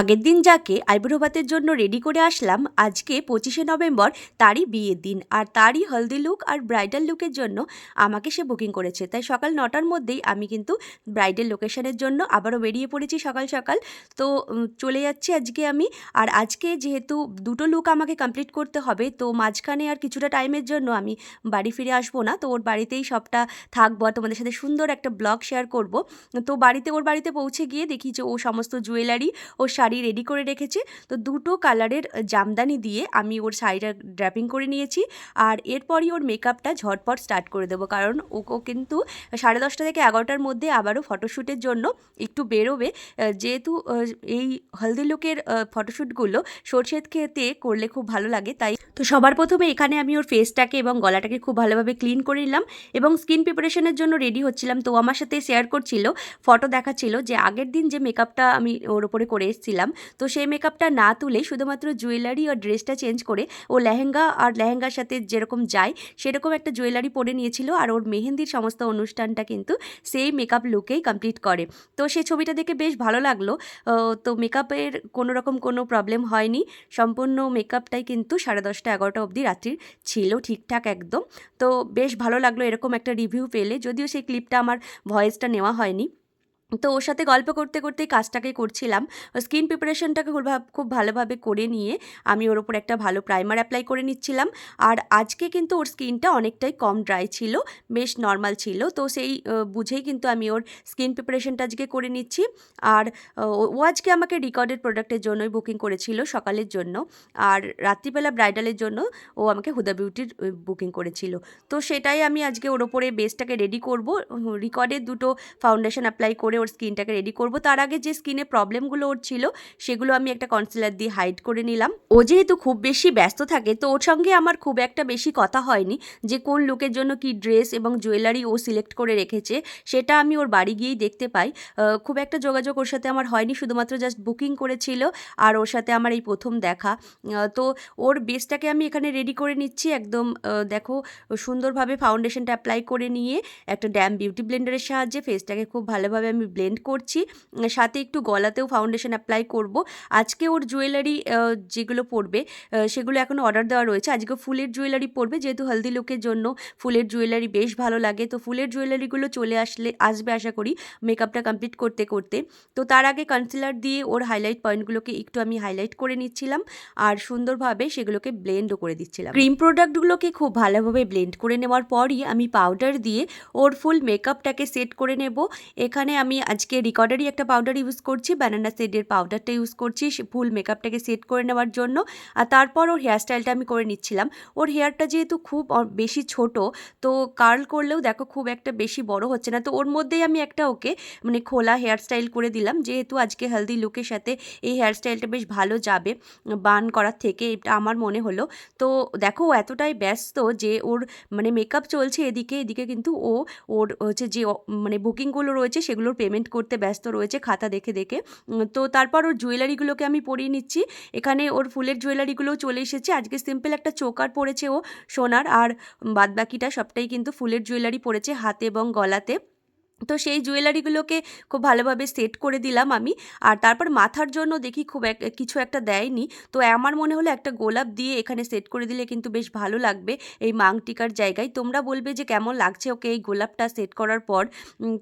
আগের দিন যাকে আইব্রো ভাতের জন্য রেডি করে আসলাম, আজকে পঁচিশে নভেম্বর তারই বিয়ের দিন। আর তারই হলদি লুক আর ব্রাইডাল লুকের জন্য আমাকে সে বুকিং করেছে। তাই সকাল নটার মধ্যেই আমি কিন্তু ব্রাইডাল লোকেশনের জন্য আবারও বেরিয়ে পড়েছি সকাল সকাল। তো চলে যাচ্ছি আজকে আমি। আর আজকে যেহেতু দুটো লুক আমাকে কমপ্লিট করতে হবে, তো মাঝখানে আর কিছুটা টাইমের জন্য আমি বাড়ি ফিরে আসব না। তো ওর বাড়িতেই সবটা থাকব আর তোমাদের সাথে সুন্দর একটা ব্লগ শেয়ার করব। তো বাড়িতে, ওর বাড়িতে পৌঁছে গিয়ে দেখি যে ও সমস্ত জুয়েলারি ও শাড়ি রেডি করে রেখেছে। তো দুটো কালারের জামদানি দিয়ে আমি ওর শাড়িটা ড্র্যাপিং করে নিয়েছি। আর এরপরই ওর মেকআপটা ঝটপট স্টার্ট করে দেবো। কারণ ও কিন্তু সাড়ে দশটা থেকে এগারোটার মধ্যে আবারও ফটোশ্যুটের জন্য একটু বেরোবে। যেহেতু এই হলদি লুকের ফটোশ্যুটগুলো সর্ষের খেতে করলে খুব ভালো লাগে। তাই তো সবার প্রথমে এখানে আমি ওর ফেসটাকে এবং গলাটাকে খুব ভালোভাবে ক্লিন করে নিলাম এবং স্কিন প্রিপারেশনের জন্য রেডি হচ্ছিলাম। তো আমার সাথে শেয়ার করছিল ফটো দেখাচ্ছিল যে আগের দিন যে মেকআপটা আমি ওর ওপরে করে এসেছিলাম তো সেই মেকআপটা না তুলে শুধুমাত্র জুয়েলারি আর ড্রেসটা চেঞ্জ করে ও লেহেঙ্গা আর লেহেঙ্গার সাথে যেরকম যায়, সেরকম একটা জুয়েলারি পরে নিয়েছিল আর ওর মেহেন্দির সমস্ত অনুষ্ঠানটা কিন্তু সেই মেকআপ লুকেই কমপ্লিট করে। তো সেই ছবিটা দেখে বেশ ভালো লাগল। তো মেকআপের কোনো রকম কোনো প্রবলেম হয়নি। সম্পূর্ণ মেকআপটাই কিন্তু সাড়ে দশটা এগারোটা অবধি রাত্রির ছিল ঠিকঠাক একদম। তো বেশ ভালো লাগল এরকম একটা রিভিউ পেলে। যদিও সেই ক্লিপটা আমার ভয়েসটা নেওয়া হয়নি। তো ওর সাথে গল্প করতে করতেই কাজটাকে করছিলাম। স্কিন প্রিপারেশনটাকে খুব ভালোভাবে করে নিয়ে আমি ওর ওপর একটা ভালো প্রাইমার অ্যাপ্লাই করে নিচ্ছিলাম। আর আজকে কিন্তু ওর স্কিনটা অনেকটাই কম ড্রাই ছিল, বেশ নর্মাল ছিল। তো সেই বুঝেই কিন্তু আমি ওর স্কিন প্রিপারেশনটা আজকে করে নিচ্ছি। আর ও আজকে আমাকে রিকর্ডেড প্রোডাক্টের জন্যই বুকিং করেছিল সকালের জন্য। আর রাত্রিবেলা ব্রাইডালের জন্য ও আমাকে হুদা বিউটির বুকিং করেছিল। তো সেটাই আমি আজকে ওর ওপরে বেসটাকে রেডি করব। রিকর্ডের দুটো ফাউন্ডেশন অ্যাপ্লাই করে ওর স্কিনটাকে রেডি করব। তার আগে যে স্কিনে প্রবলেমগুলো ওর ছিল, সেগুলো আমি একটা কনসিলার দিয়ে হাইড করে নিলাম। ও যেহেতু খুব বেশি ব্যস্ত থাকে, তো ওর সঙ্গে আমার খুব একটা বেশি কথা হয়নি যে কোন লুকের জন্য কি ড্রেস এবং জুয়েলারি ও সিলেক্ট করে রেখেছে, সেটা আমি ওর বাড়ি গিয়েই দেখতে পাই। খুব একটা যোগাযোগ ওর সাথে আমার হয়নি, শুধুমাত্র জাস্ট বুকিং করেছিল আর ওর সাথে আমার এই প্রথম দেখা। তো ওর বেসটাকে আমি এখানে রেডি করে নিচ্ছি একদম দেখো সুন্দরভাবে ফাউন্ডেশনটা অ্যাপ্লাই করে নিয়ে একটা ড্যাম বিউটি ব্লেন্ডারের সাহায্যে ফেসটাকে খুব ভালোভাবে আমি ব্লেন্ড করছি। সাথে একটু গলাতেও ফাউন্ডেশন অ্যাপ্লাই করব। আজকে ওর জুয়েলারি যেগুলো পরবে সেগুলো এখন অর্ডার দেওয়া রয়েছে। আজকে ফুলের জুয়েলারি পরবে, যেহেতু হলদি লুকের জন্য ফুলের জুয়েলারি বেশ ভালো লাগে। তো ফুলের জুয়েলারিগুলো চলে আসলে, আসবে আশা করি মেকআপটা কমপ্লিট করতে করতে। তো তার আগে কনসিলার দিয়ে ওর হাইলাইট পয়েন্টগুলোকে একটু আমি হাইলাইট করে নিচ্ছিলাম। আর সুন্দরভাবে সেগুলোকে ব্লেন্ডও করে দিচ্ছিলাম। ক্রিম প্রোডাক্টগুলোকে খুব ভালোভাবে ব্লেন্ড করে নেওয়ার পরই আমি পাউডার দিয়ে ওর ফুল মেকআপটাকে সেট করে নেব। এখানে আমি আজকে রিকর্ডারই একটা পাউডার ইউজ করছি ব্যানানা সেডের পাউডারটা ইউজ করছি ফুল মেকআপটাকে সেট করে নেওয়ার জন্য। আর তারপর ওর হেয়ারস্টাইলটা আমি করে নিচ্ছিলাম। ওর হেয়ারটা যেহেতু খুব বেশি ছোট, তো কার্ল করলেও দেখো খুব একটা বেশি বড় হচ্ছে না। তো ওর মধ্যেই আমি একটা ওকে মানে খোলা হেয়ারস্টাইল করে দিলাম। যেহেতু আজকে হেলদি লুকের সাথে এই হেয়ারস্টাইলটা বেশ ভালো যাবে বান করার থেকে, এটা আমার মনে হলো। তো দেখো ও এতটাই ব্যস্ত যে ওর মানে মেকআপ চলছে এদিকে এদিকে কিন্তু ও, ওর হচ্ছে যে মানে বুকিংগুলো রয়েছে সেগুলোর পেমেন্ট করতে ব্যস্ত রয়েছে খাতা দেখে দেখে। তো তারপর ওর জুয়েলারিগুলোকে আমি পরিয়ে নিচ্ছি। এখানে ওর ফুলের জুয়েলারিগুলোও চলে এসেছে। আজকে সিম্পল একটা চোকার পরেছে ও সোনার। আর বাদবাকিটা সবটাই কিন্তু ফুলের জুয়েলারি পরেছে হাতে এবং গলাতে। তো সেই জুয়েলারিগুলোকে খুব ভালোভাবে সেট করে দিলাম আমি। আর তারপর মাথার জন্য দেখি খুব এক, কিছু একটা দেয়নি। তো আমার মনে হলো একটা গোলাপ দিয়ে এখানে সেট করে দিলে কিন্তু বেশ ভালো লাগবে এই মাংটিকার জায়গায়। তোমরা বলবে যে কেমন লাগছে ওকে এই গোলাপটা সেট করার পর।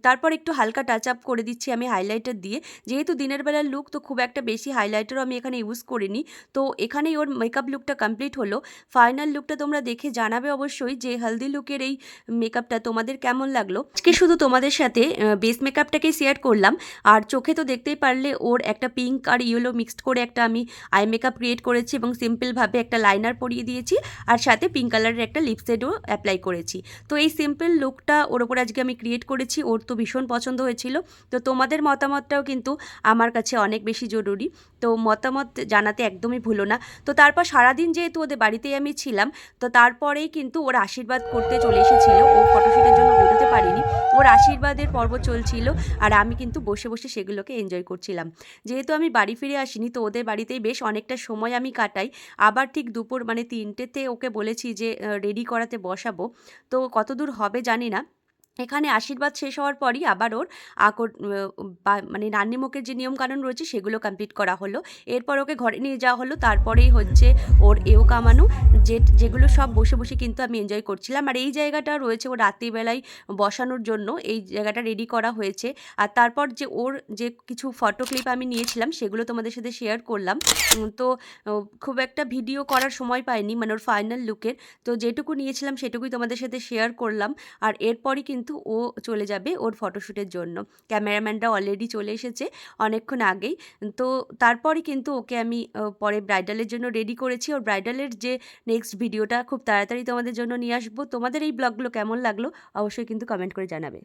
তারপর একটু হালকা টাচ আপ করে দিচ্ছি আমি হাইলাইটার দিয়ে। যেহেতু দিনের বেলার লুক তো খুব একটা বেশি হাইলাইটারও আমি এখানে ইউজ করিনি। তো এখানেই ওর মেকআপ লুকটা কমপ্লিট হলো। ফাইনাল লুকটা তোমরা দেখে জানাবে অবশ্যই যে হলদি লুকের এই মেকআপটা তোমাদের কেমন লাগল। আজকে শুধু তোমাদের সাথে বেস মেকআপটাকে শেয়ার করলাম। আর চোখে তো দেখতেই পারলে ওর একটা পিঙ্ক আর ইয়েলো মিক্সড করে একটা আমি আই মেকআপ ক্রিয়েট করেছি এবং সিম্পলভাবে একটা লাইনার পরিয়ে দিয়েছি। আর সাথে পিঙ্ক কালারের একটা লিপস্টেডও অ্যাপ্লাই করেছি। তো এই সিম্পল লুকটা ওর ওপর আজকে আমি ক্রিয়েট করেছি। ওর তো ভীষণ পছন্দ হয়েছিল। তো তোমাদের মতামতটাও কিন্তু আমার কাছে অনেক বেশি জরুরি। তো মতামত জানাতে একদমই ভুলো না। তো তারপর সারাদিন যেহেতু ওদের বাড়িতেই আমি ছিলাম, তো তারপরেই কিন্তু ওর আশীর্বাদ করতে চলে এসেছিল। ও ফটোশ্যুটের জন্য বেরোতে পারিনি। ওর আশীর্বাদের পর্ব চলছিল আর আমি কিন্তু বসে বসে সেগুলোকে এনজয় করছিলাম। যেহেতু আমি বাড়ি ফিরে আসিনি, তো ওদের বাড়িতেই বেশ অনেকটা সময় আমি কাটাই। আবার ঠিক দুপুর মানে তিনটেতে ওকে বলেছি যে রেডি করাতে বসাবো। তো কত দূর হবে জানি না। এখানে আশীর্বাদ শেষ হওয়ার পরই আবার ওর আকর মানে নান্নিমুখের যে নিয়মকানুন রয়েছে সেগুলো কমপ্লিট করা হলো। এরপর ওকে ঘরে নিয়ে যাওয়া হলো। তারপরেই হচ্ছে ওর এও কামানো, যে, যেগুলো সব বসে বসে কিন্তু আমি এনজয় করছিলাম। আর এই জায়গাটা রয়েছে ও রাত্রিবেলায় বসানোর জন্য। এই জায়গাটা রেডি করা হয়েছে। আর তারপর যে ওর যে কিছু ফটো ক্লিপ আমি নিয়েছিলাম, সেগুলো তোমাদের সাথে শেয়ার করলাম। তো খুব একটা ভিডিও করার সময় পাইনি মানে ওর ফাইনাল লুকের তো যেটুকু নিয়েছিলাম সেটুকুই তোমাদের সাথে শেয়ার করলাম। আর এরপরই কিন্তু ও চলে যাবে ওর ফটোশ্যুটের জন্য। ক্যামেরাম্যানরা অলরেডি চলে এসেছে অনেকক্ষণ আগেই। তো তারপরে কিন্তু ওকে আমি পরে ব্রাইডালের জন্য রেডি করেছি। ওর ব্রাইডালের যে নেক্সট ভিডিওটা খুব তাড়াতাড়ি তোমাদের জন্য নিয়ে আসব। তোমাদের এই ব্লগগুলো কেমন লাগল অবশ্যই কিন্তু কমেন্ট করে জানাবে।